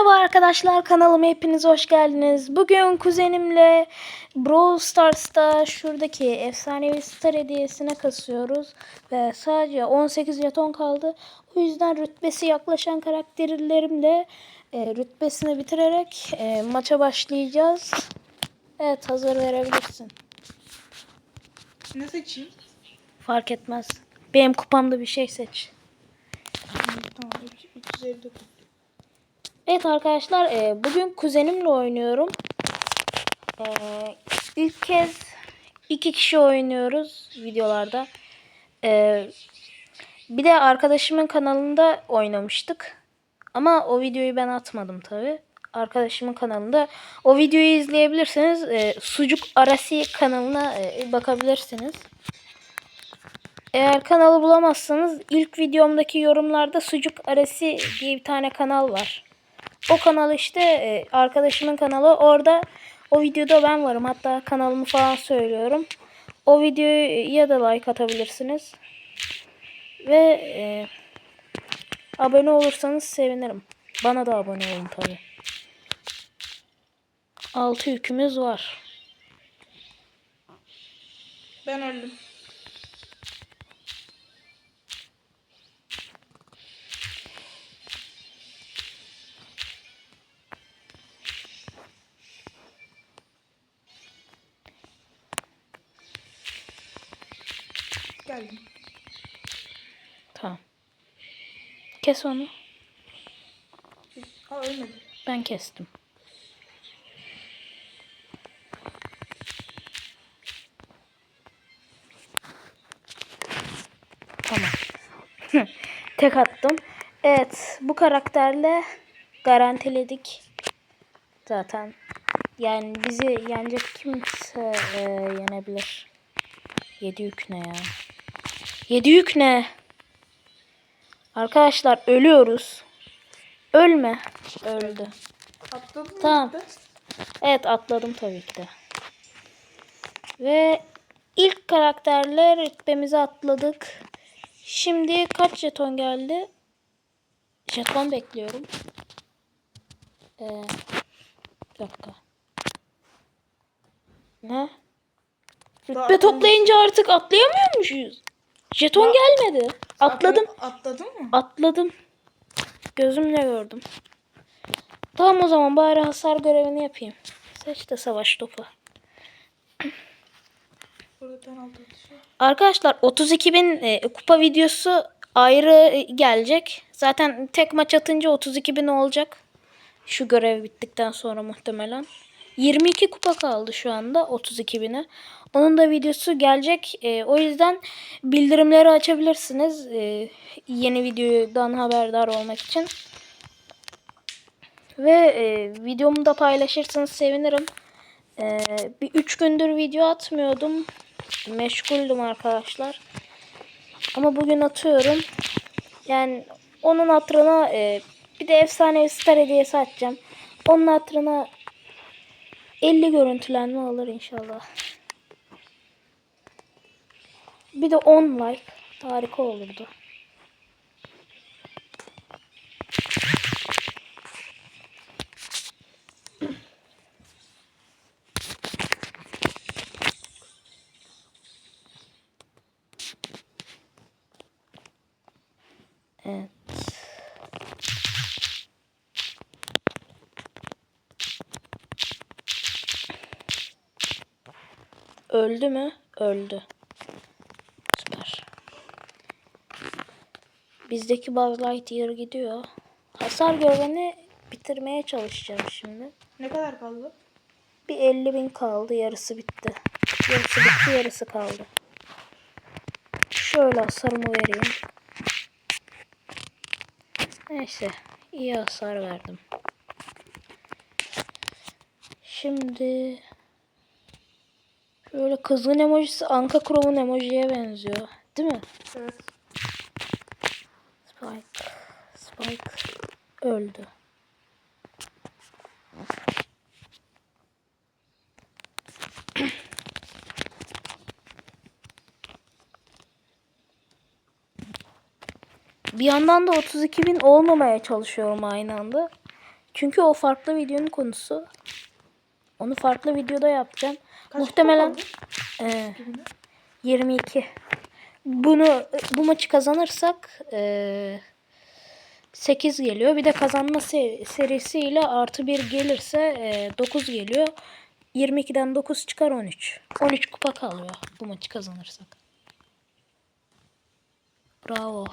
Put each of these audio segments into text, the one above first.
Merhaba arkadaşlar kanalıma hepiniz hoş geldiniz. Bugün kuzenimle Brawl Stars'ta şuradaki efsanevi star hediyesine kasıyoruz. Ve sadece 18 jeton kaldı. O yüzden rütbesi yaklaşan karakterlerimle e, rütbesini bitirerek e, maça başlayacağız. Evet hazır verebilirsin. Ne seçeyim? Fark etmez. Benim kupamda bir şey seç. Tamam 359. Evet arkadaşlar e, bugün kuzenimle oynuyorum. E, ilk kez iki kişi oynuyoruz videolarda. E, bir de arkadaşımın kanalında oynamıştık. Ama o videoyu ben atmadım tabi. Arkadaşımın kanalında. O videoyu izleyebilirsiniz. E, Sucuk Arasi kanalına e, bakabilirsiniz. Eğer kanalı bulamazsanız ilk videomdaki yorumlarda Sucuk Arası diye bir tane kanal var. O kanal işte e, arkadaşımın kanalı. Orada o videoda ben varım. Hatta kanalımı falan söylüyorum. O videoya da like atabilirsiniz. Ve e, abone olursanız sevinirim. Bana da abone olun tabi. 6 yükümüz var. Ben öldüm. Geldim. Tamam. Kes onu. Aa ölmedi. Ben kestim. Tamam. Tek attım. Evet, bu karakterle garantiledik. Zaten yani bizi yenecek kimse e, yenebilir. Yedi yük ne ya? Yedi yük ne? Arkadaşlar ölüyoruz. Ölme. Öldü. Atladın mı? Tamam. Evet atladım tabii ki de. Ve ilk karakterle rütbemizi atladık. Şimdi kaç jeton geldi? Jeton bekliyorum. Ee, bir dakika. Ne? Rütbe toplayınca artık atlayamıyormuşuz. Jeton gelmedi. Atladım. Atladın mı? Atladım. Gözümle gördüm. Tamam o zaman bari hasar görevini yapayım. Seç de savaş topu. Arkadaşlar 32 bin e, kupa videosu ayrı e, gelecek. Zaten tek maç atınca 32 bin olacak. Şu görev bittikten sonra muhtemelen. 22 kupa kaldı şu anda 32 bine. Onun da videosu gelecek. E, o yüzden bildirimleri açabilirsiniz. E, yeni videodan haberdar olmak için. Ve e, videomu da paylaşırsanız sevinirim. E, bir 3 gündür video atmıyordum. Meşguldüm arkadaşlar. Ama bugün atıyorum. Yani onun hatırına e, bir de efsane star hediyesi atacağım. Onun hatırına 50 görüntülenme alır inşallah. Bir de 10 like. Harika olurdu. Evet. Öldü mü? Öldü. Süper. Bizdeki Buzz Lightyear gidiyor. Hasar görevini bitirmeye çalışacağım şimdi. Ne kadar kaldı? Bir 50 bin kaldı. Yarısı bitti. Yarısı bitti. Yarısı kaldı. Şöyle hasarımı vereyim. Neyse. iyi hasar verdim. Şimdi şöyle kızgın emojisi Anka Crow'un emojiye benziyor. Değil mi? Evet. Spike. Spike öldü. Bir yandan da 32 bin olmamaya çalışıyorum aynı anda. Çünkü o farklı videonun konusu. Onu farklı videoda yapacağım. Kaç Muhtemelen e, Bugün? 22. Bunu bu maçı kazanırsak e, 8 geliyor. Bir de kazanma se- serisiyle artı 1 gelirse e, 9 geliyor. 22'den 9 çıkar 13. 13 kupa kalıyor bu maçı kazanırsak. Bravo.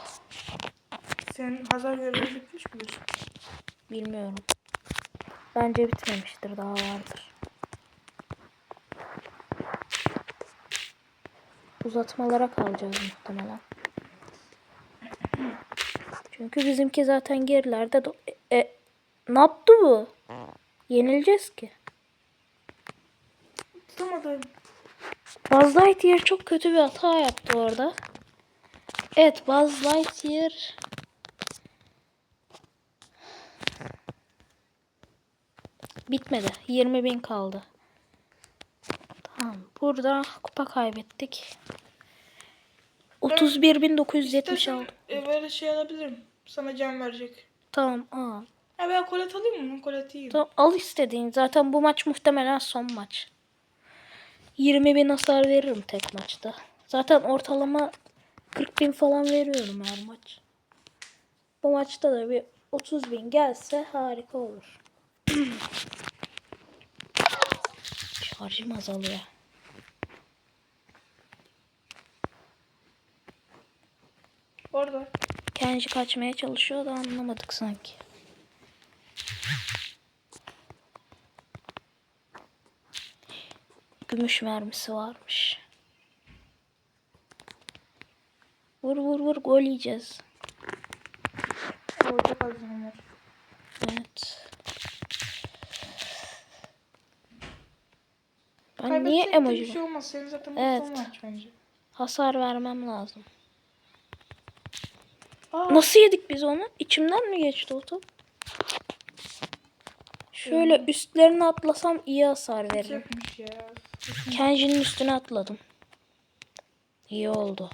Senin hazır görevi bitmiş? Bilmiyorum. Bence bitmemiştir. Daha vardır. Uzatmalara kalacağız muhtemelen. Çünkü bizimki zaten gerilerde. E, e, ne yaptı bu? Yenileceğiz ki. Tutamadım. Buzz Lightyear çok kötü bir hata yaptı orada. Evet Buzz Lightyear bitmedi. 20 bin kaldı. Tamam. Burada kupa kaybettik. 31.970 İstersen aldım. e, böyle şey alabilirim. Sana can verecek. Tamam al. Ha ben kolet alayım mı? Kolet yiyeyim. Tamam, al istediğin. Zaten bu maç muhtemelen son maç. 20 bin hasar veririm tek maçta. Zaten ortalama 40 bin falan veriyorum her maç. Bu maçta da bir 30 bin gelse harika olur. Şarjım azalıyor. Orada. Kenji kaçmaya çalışıyor da anlamadık sanki. Gümüş mermisi varmış. Vur vur vur gol yiyeceğiz. Orada var. Evet. Ben niye Kaybetsek emoji Bir şey olmaz. Senin zaten Evet. maç bence. hasar vermem lazım. Aa, Nasıl yedik biz onu? İçimden mi geçti o top? Şöyle üstlerine atlasam iyi hasar veririm. Kenji'nin üstüne atladım. İyi oldu.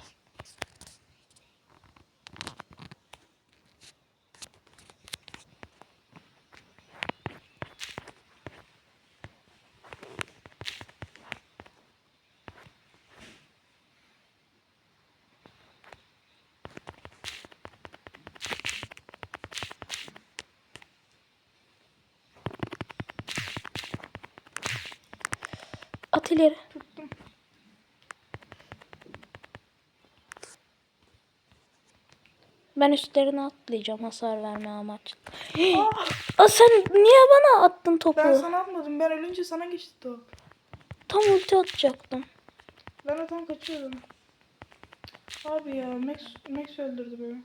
At ileri. Tuttum. Ben üstlerine atlayacağım hasar verme amaçlı. Aa, sen niye bana attın topu? Ben sana atmadım. Ben ölünce sana geçti top. Tam ulti atacaktım. Ben de tam kaçıyorum. Abi ya Max, Max öldürdü beni.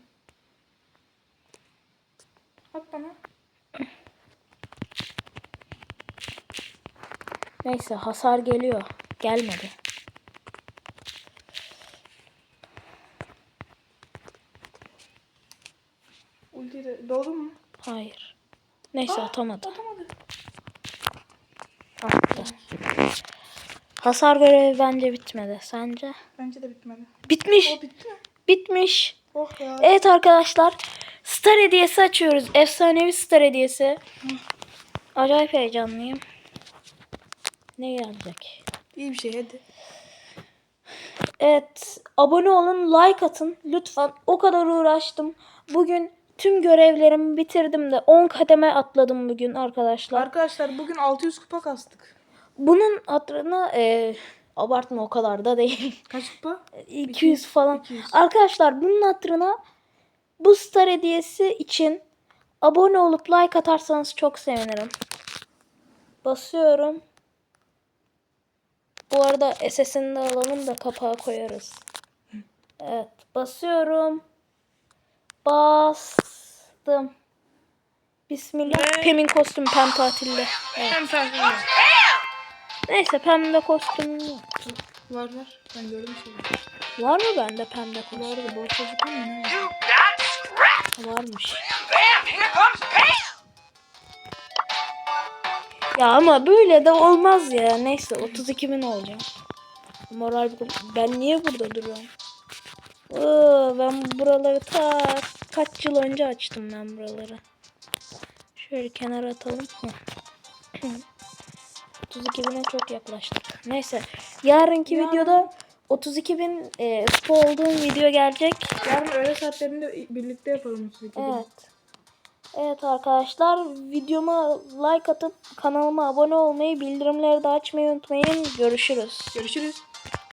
At bana. Neyse hasar geliyor. Gelmedi. Ulti de doldu mu? Hayır. Neyse atamadı. Atamadı. Attı. Hasar görevi bence bitmedi. Sence? Bence de bitmedi. Bitmiş. O bitti mi? Bitmiş. Oh ya. Evet arkadaşlar. Star hediyesi açıyoruz. Efsanevi star hediyesi. Acayip heyecanlıyım. Ne gelecek? İyi bir şey hadi. Evet. Abone olun. Like atın. Lütfen. O kadar uğraştım. Bugün tüm görevlerimi bitirdim de 10 kademe atladım bugün arkadaşlar. Arkadaşlar bugün 600 kupa kastık. Bunun hatırına e, abartma o kadar da değil. Kaç kupa? 200 falan. 200. Arkadaşlar bunun hatırına bu star hediyesi için abone olup like atarsanız çok sevinirim. Basıyorum. Bu arada SS'ini de alalım da kapağı koyarız. Evet basıyorum. Bastım. Bismillah. Pem'in kostümü Pem tatilde. Evet. Sen sen Neyse Pem'de kostüm yoktu. Var var. Ben gördüm seni. Var mı bende Pem'de kostüm? Var da bol çocuk mu. Varmış. Ya ama böyle de olmaz ya. Neyse 32 bin olacağım. Moral ben niye burada duruyorum? Oo, ben buraları ta kaç yıl önce açtım ben buraları. Şöyle kenara atalım. Hı. 32 bine çok yaklaştık. Neyse. Yarınki Yarın- videoda 32 bin e, olduğum video gelecek. Yarın öğle saatlerinde birlikte yapalım. bu videoyu. Evet. Evet arkadaşlar videoma like atıp kanalıma abone olmayı bildirimleri de açmayı unutmayın. Görüşürüz. Görüşürüz.